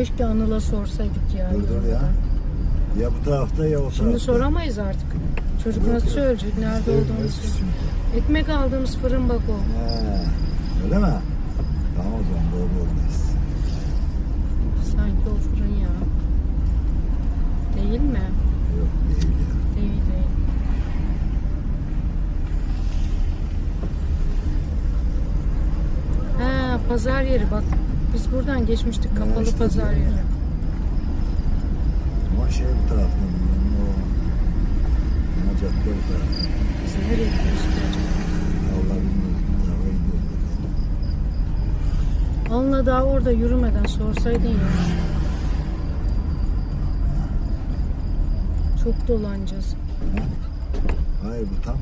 Keşke Anıl'a sorsaydık ya. Dur dur ya. Ya bu tarafta ya o tarafta. Şimdi soramayız artık. Çocuk Yok, nasıl yok. söyleyecek nerede olduğunu. ki söyleyecek. şimdi. Ekmek aldığımız fırın bak o. He, öyle mi? Tamam o zaman doğru yoldayız. Sanki o fırın ya. Değil mi? Yok değil ya. Değil değil. Ha pazar yeri bak. Biz buradan geçmiştik kapalı işte pazar yeri. Ama şey bu taraftan. O, ama cadde bu taraftan. Biz nereye acaba? Allah gidiyoruz. Onunla daha orada yürümeden sorsaydın ya. Çok dolanacağız. Hayır bu tam